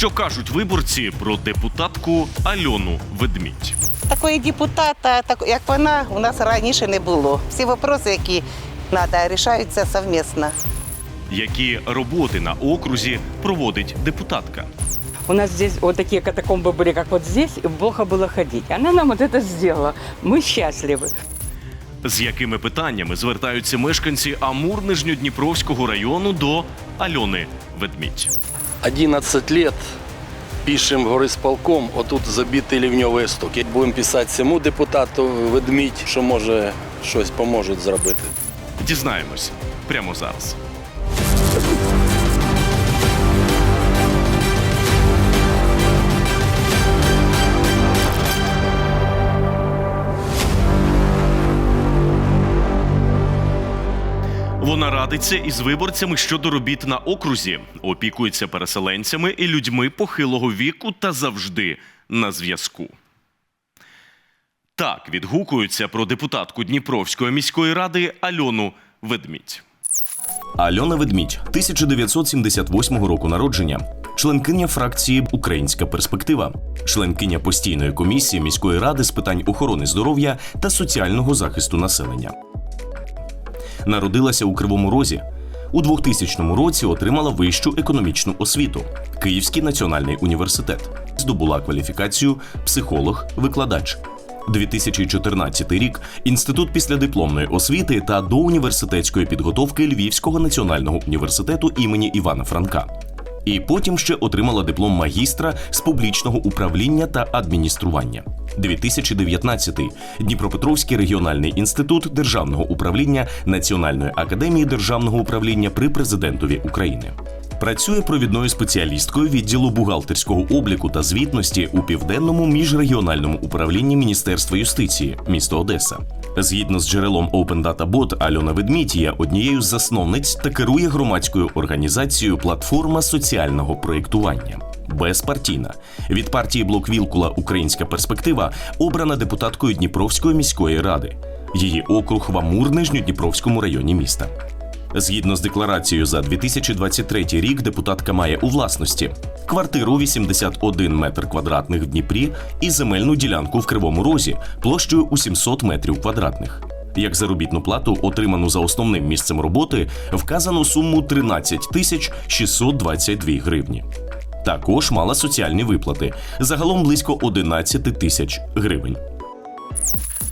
Що кажуть виборці про депутатку Альону Ведмідь? Такої депутата, так як вона, у нас раніше не було. Всі питання, які треба, рішаються совмісно. Які роботи на окрузі проводить депутатка? У нас здесь вот такие катакомбы были, как вот здесь, и плохо было ходить. Она нам вот это сделала. Мы счастливы. З якими питаннями звертаються мешканці Амур Нижньодніпровського району до Альони Ведмідь? 11 лет пишем горисполком, отут забитий лівньовий сток. Будемо писати цьому депутату ведмідь, що може щось поможуть зробити. Дізнаємось прямо зараз. Радиться із виборцями щодо робіт на окрузі, опікується переселенцями і людьми похилого віку та завжди на зв'язку. Так відгукуються про депутатку Дніпровської міської ради Альону Ведмідь. Альона Ведмідь, 1978 року народження, членкиня фракції Українська перспектива, членкиня постійної комісії міської ради з питань охорони здоров'я та соціального захисту населення. Народилася у Кривому Розі. У 2000 році отримала вищу економічну освіту Київський національний університет. Здобула кваліфікацію психолог-викладач. 2014 рік інститут післядипломної освіти та доуніверситетської підготовки Львівського національного університету імені Івана Франка. І потім ще отримала диплом магістра з публічного управління та адміністрування. 2019 Дніпропетровський регіональний інститут державного управління Національної академії державного управління при президентові України. Працює провідною спеціалісткою відділу бухгалтерського обліку та звітності у південному міжрегіональному управлінні Міністерства юстиції, місто Одеса. Згідно з джерелом Open Data Bot, Альона Ведмідь є однією з засновниць та керує громадською організацією Платформа соціального проєктування. Безпартійна від партії Блок Вілкула Українська перспектива обрана депутаткою Дніпровської міської ради. Її округ в Амур Нижньодніпровському районі міста. Згідно з декларацією за 2023 рік, депутатка має у власності квартиру 81 метр квадратних в Дніпрі і земельну ділянку в Кривому Розі площею у 700 метрів квадратних. Як заробітну плату, отриману за основним місцем роботи, вказано суму 13 тисяч 622 гривні. Також мала соціальні виплати загалом близько 11 тисяч гривень.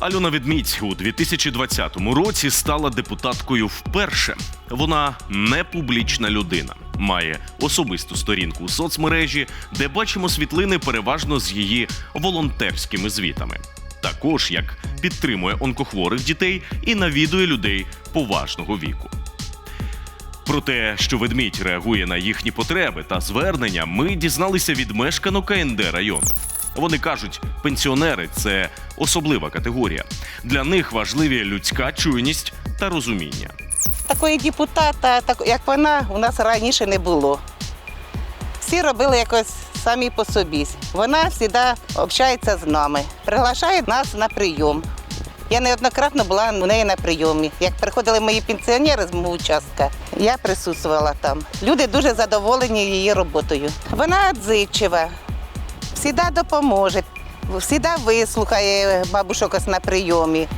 Альона Ведмідь у 2020 році стала депутаткою вперше. Вона не публічна людина, має особисту сторінку у соцмережі, де бачимо світлини переважно з її волонтерськими звітами. Також як підтримує онкохворих дітей і навідує людей поважного віку. Про те, що ведмідь реагує на їхні потреби та звернення, ми дізналися від мешканок КНД району. Вони кажуть, пенсіонери це особлива категорія. Для них важливі людська чуйність та розуміння. Такої депутата, так, як вона, у нас раніше не було. Всі робили якось самі по собі. Вона завжди общається з нами, приглашає нас на прийом. Я неоднократно була у неї на прийомі. Як приходили мої пенсіонери з мого участка, я присутствувала там. Люди дуже задоволені її роботою. Вона відзивчива, завжди допоможе, завжди вислухає бабушок на прийомі.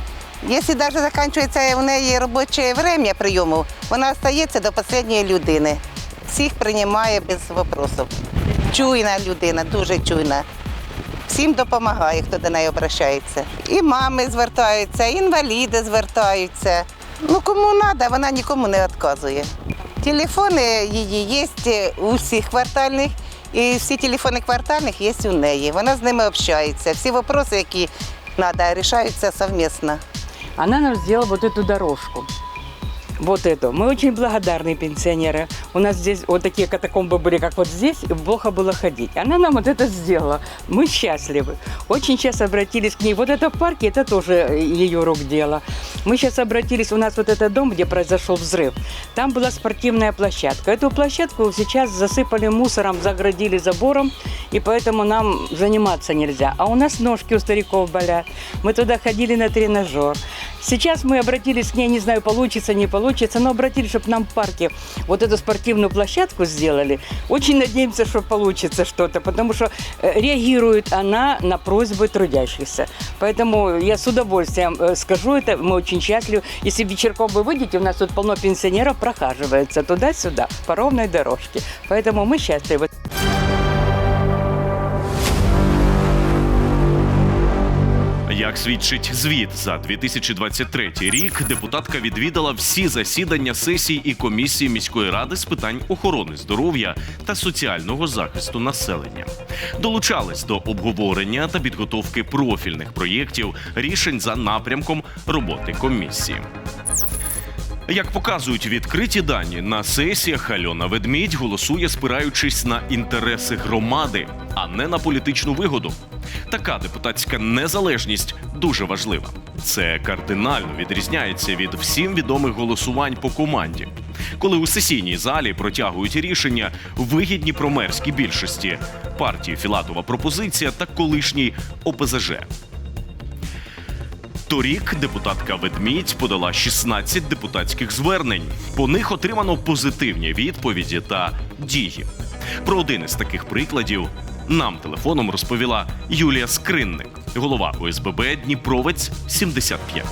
Якщо навіть закінчується у неї робоче время прийому, вона стається до останньої людини. Всіх приймає без питань. Чуйна людина, дуже чуйна. Всім допомагає, хто до неї обращається. І мами звертаються, і інваліди звертаються. Ну кому треба, вона нікому не відказує. Телефони її є у всіх квартальних, і всі телефони квартальних є у неї. Вона з ними общається. Всі питання, які треба, рішаються совместно. Она нам сделала вот эту дорожку. Вот эту. Мы очень благодарны пенсионеры. У нас здесь вот такие катакомбы были, как вот здесь, и плохо было ходить. Она нам вот это сделала. Мы счастливы. Очень сейчас обратились к ней. Вот это в парке, это тоже ее рук дело. Мы сейчас обратились, у нас вот этот дом, где произошел взрыв, там была спортивная площадка. Эту площадку сейчас засыпали мусором, заградили забором, и поэтому нам заниматься нельзя. А у нас ножки у стариков болят. Мы туда ходили на тренажер. Сейчас мы обратились к ней, не знаю, получится, не получится, но обратились, чтобы нам в парке вот эту спортивную площадку сделали. Очень надеемся, что получится что-то, потому что э, реагирует она на просьбы трудящихся. Поэтому я с удовольствием э, скажу это, мы очень счастливы. Если вечерком вы выйдете, у нас тут полно пенсионеров прохаживается туда-сюда по ровной дорожке. Поэтому мы счастливы. Свідчить звіт за 2023 рік, депутатка відвідала всі засідання сесій і комісії міської ради з питань охорони здоров'я та соціального захисту населення. Долучались до обговорення та підготовки профільних проєктів рішень за напрямком роботи комісії. Як показують відкриті дані, на сесіях Альона Ведмідь голосує, спираючись на інтереси громади, а не на політичну вигоду. Така депутатська незалежність дуже важлива. Це кардинально відрізняється від всім відомих голосувань по команді, коли у сесійній залі протягують рішення вигідні промерській більшості партії Філатова пропозиція та колишній ОПЗЖ. Торік депутатка Ведмідь подала 16 депутатських звернень. По них отримано позитивні відповіді та дії. Про один із таких прикладів нам телефоном розповіла Юлія Скринник, голова ОСББ Дніпровець 75.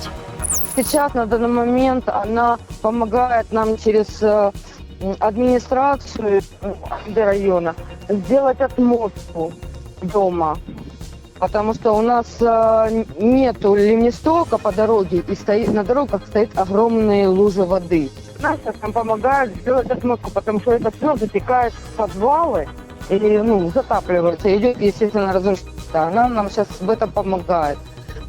Сейчас, на данный момент, она помогает нам через э, администрацию м, района сделать отмостку дома. Потому что у нас э, нету ливнестока по дороге, и стоит, на дорогах стоят огромные лужи воды. Сейчас нам помогает сделать отмостку, потому что это все затекает в подвалы и ну, затапливается, идет, естественно, разрушение. Она нам сейчас в этом помогает.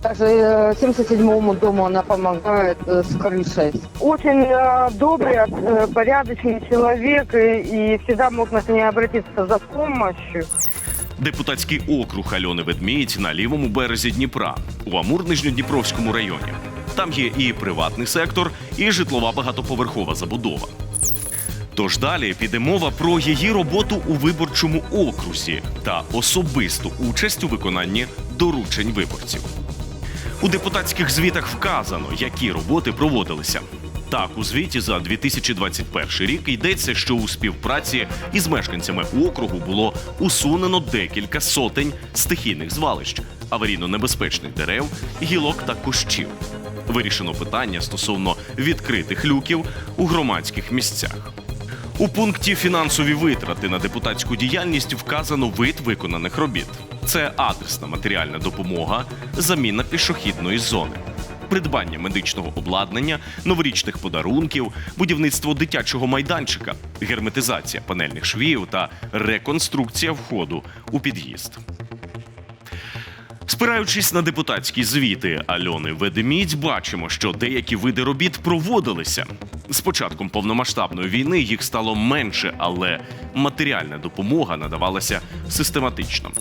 Также э, 77-му дому она помогает э, с крышей. Очень э, добрый, э, порядочный человек, и, и всегда можно к ней обратиться за помощью. Депутатський округ Альони Ведмідь на лівому березі Дніпра у Амур-Нижньодніпровському районі. Там є і приватний сектор, і житлова багатоповерхова забудова. Тож далі піде мова про її роботу у виборчому окрузі та особисту участь у виконанні доручень виборців. У депутатських звітах вказано, які роботи проводилися. Так, у звіті за 2021 рік йдеться, що у співпраці із мешканцями округу було усунено декілька сотень стихійних звалищ, аварійно-небезпечних дерев, гілок та кущів. Вирішено питання стосовно відкритих люків у громадських місцях. У пункті фінансові витрати на депутатську діяльність вказано вид виконаних робіт. Це адресна матеріальна допомога, заміна пішохідної зони, придбання медичного обладнання, новорічних подарунків, будівництво дитячого майданчика, герметизація панельних швів та реконструкція входу у під'їзд. Спираючись на депутатські звіти Альони Ведемідь, бачимо, що деякі види робіт проводилися. З початком повномасштабної війни їх стало менше, але матеріальна допомога надавалася систематично.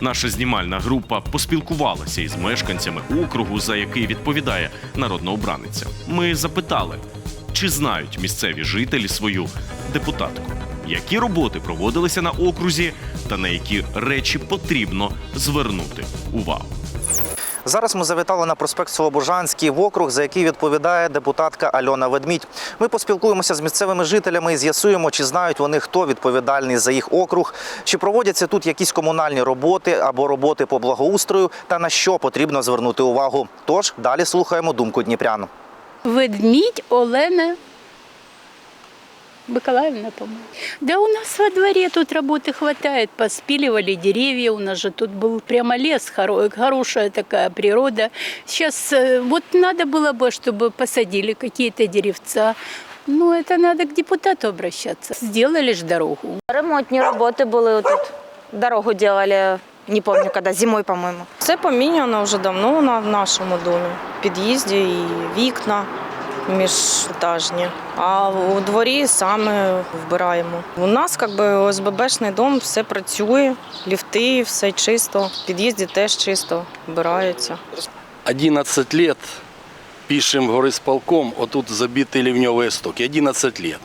Наша знімальна група поспілкувалася із мешканцями округу, за який відповідає народна обраниця. Ми запитали, чи знають місцеві жителі свою депутатку, які роботи проводилися на окрузі, та на які речі потрібно звернути увагу. Зараз ми завітали на проспект Слобожанський в округ, за який відповідає депутатка Альона Ведмідь. Ми поспілкуємося з місцевими жителями і з'ясуємо, чи знають вони, хто відповідальний за їх округ, чи проводяться тут якісь комунальні роботи або роботи по благоустрою, та на що потрібно звернути увагу. Тож далі слухаємо думку дніпрян. Ведмідь Олена Бакалаевна, по-моему. Да у нас во дворе тут работы хватает. Поспиливали деревья. У нас же тут был прямо лес, хоро- хорошая такая природа. Сейчас э, вот надо было бы, чтобы посадили какие-то деревца. Ну, это надо к депутату обращаться. Сделали ж дорогу. Ремонтні роботи були тут. Дорогу делали, не помню, когда, зимой, по-моєму. Це поміняно вже давно на в нашому домі. В під'їзді і вікна міжетажні. А у дворі саме вбираємо. У нас якби ОСББшний дом, все працює, ліфти, все чисто. В під'їзді теж чисто вбирається. 11 гори з горисполком, отут забитий лівньовий сток. 11 лет.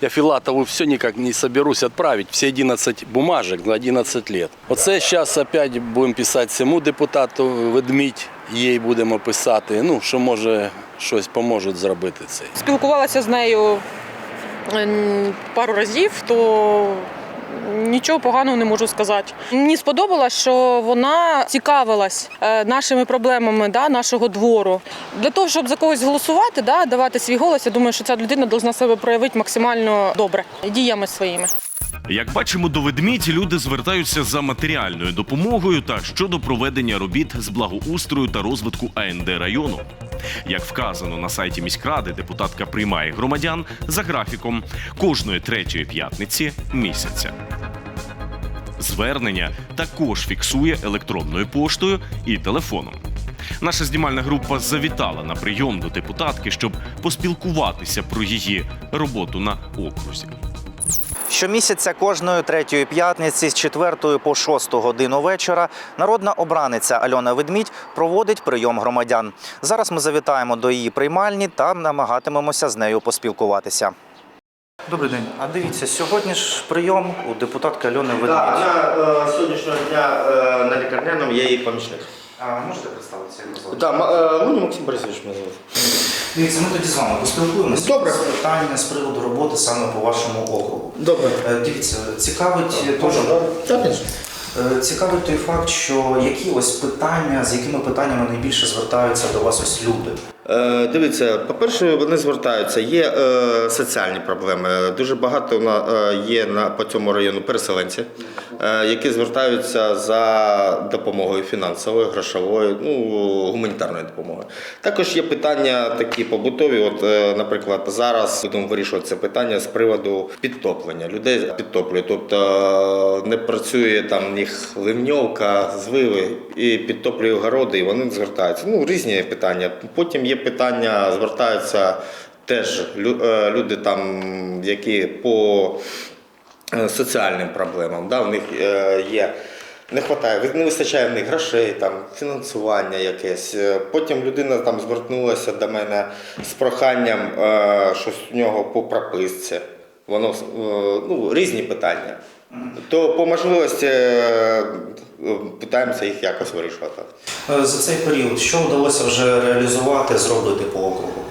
Я Филатову все никак не соберусь отправить, все 11 бумажек на 11 лет. Оце зараз опять будемо писати цьому депутату Ведмідь, їй будемо писати, ну, що може щось поможуть зробити це. спілкувалася з нею пару разів, то нічого поганого не можу сказати. Мені сподобалось, що вона цікавилась е, нашими проблемами да, нашого двору. Для того, щоб за когось голосувати, да, давати свій голос, я думаю, що ця людина повинна себе проявити максимально добре діями своїми. Як бачимо, до ведмідь люди звертаються за матеріальною допомогою та щодо проведення робіт з благоустрою та розвитку АНД району. Як вказано на сайті міськради, депутатка приймає громадян за графіком кожної третьої п'ятниці місяця. Звернення також фіксує електронною поштою і телефоном. Наша знімальна група завітала на прийом до депутатки, щоб поспілкуватися про її роботу на окрузі. Щомісяця кожної третьої п'ятниці з 4 по 6 годину вечора народна обраниця Альона Ведмідь проводить прийом громадян. Зараз ми завітаємо до її приймальні та намагатимемося з нею поспілкуватися. Добрий день. А дивіться, сьогодні ж прийом у депутатки Альони Ведмідь. Да, вона е, сьогоднішнього дня е, на лікарняному є її помічник. А можете представитися? звати? Да, е, Луні Максим Борисович мене звати. Дивіться, ми тоді з вами поспілкуємося. Добре. З питання з приводу роботи саме по вашому округу. Добре. Е, Дивіться, цікавить теж Так. Е, Цікавить той факт, що які ось питання, з якими питаннями найбільше звертаються до вас ось люди. Е, Дивіться, по-перше, вони звертаються. Є е, соціальні проблеми. Дуже багато на- е, є на по цьому району переселенці, е, які звертаються за допомогою фінансовою, грошовою, ну гуманітарною допомогою. Також є питання такі побутові. От, е, наприклад, зараз будемо вирішувати це питання з приводу підтоплення. Людей підтоплює, тобто е, не працює там них ливньовка, звиви і підтоплює городи, і вони звертаються. Ну різні питання. Потім є питання, звертаються теж е, люди там, які по е, соціальним проблемам. Да, в них е, є. Не вистачає, не вистачає в них грошей, там, фінансування якесь. Е, Потім людина там звернулася до мене з проханням е, щось у нього по прописці. Воно е, ну, різні питання. То по можливості е, питаємося їх якось вирішувати. Е, За цей період що вдалося вже реалізувати, зробити по округу?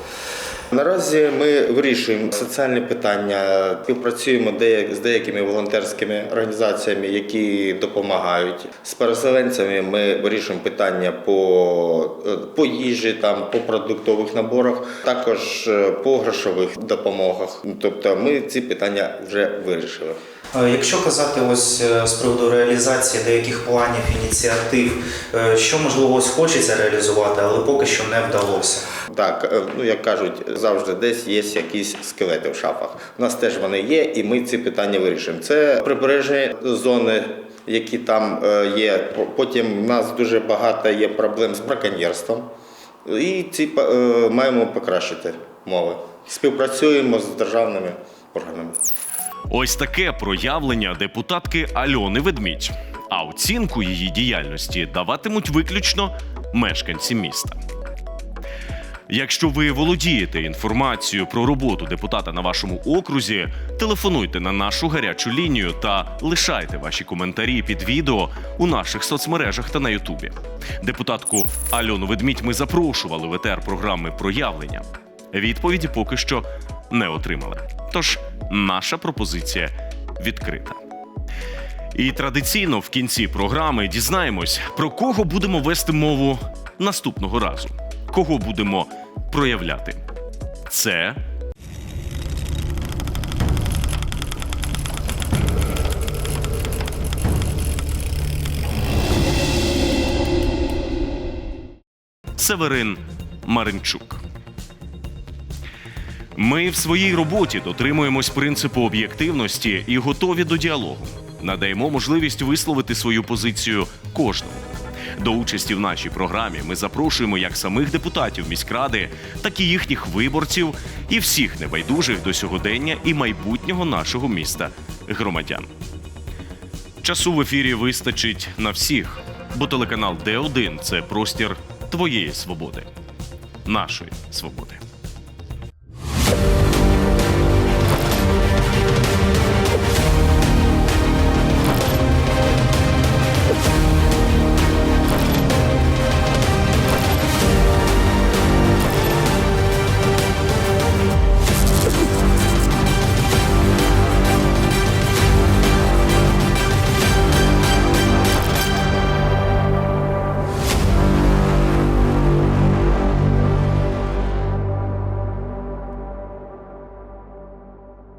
Наразі ми вирішуємо соціальні питання, співпрацюємо з деякими волонтерськими організаціями, які допомагають. З переселенцями ми вирішуємо питання по, е, по їжі, там, по продуктових наборах, також е, по грошових допомогах. Тобто ми ці питання вже вирішили. Е, Якщо казати ось е, з приводу реалізації деяких планів, ініціатив, е, що можливо ось хочеться реалізувати, але поки що не вдалося. Так, ну як кажуть, завжди десь є якісь скелети в шафах. У нас теж вони є, і ми ці питання вирішуємо. Це прибережні зони. Які там є, потім в нас дуже багато є проблем з браконьєрством, і ці маємо покращити мови. Співпрацюємо з державними органами. Ось таке проявлення депутатки Альони Ведмідь. А оцінку її діяльності даватимуть виключно мешканці міста. Якщо ви володієте інформацією про роботу депутата на вашому окрузі, телефонуйте на нашу гарячу лінію та лишайте ваші коментарі під відео у наших соцмережах та на Ютубі. Депутатку Альону Ведмідь ми запрошували в етер програми проявлення. Відповіді поки що не отримали. Тож наша пропозиція відкрита. І традиційно в кінці програми дізнаємось, про кого будемо вести мову наступного разу, кого будемо проявляти. Це Северин Маринчук. Ми в своїй роботі дотримуємось принципу об'єктивності і готові до діалогу. Надаємо можливість висловити свою позицію кожному. До участі в нашій програмі ми запрошуємо як самих депутатів міськради, так і їхніх виборців і всіх небайдужих до сьогодення і майбутнього нашого міста громадян. Часу в ефірі вистачить на всіх, бо телеканал Д1 – це простір твоєї свободи, нашої свободи.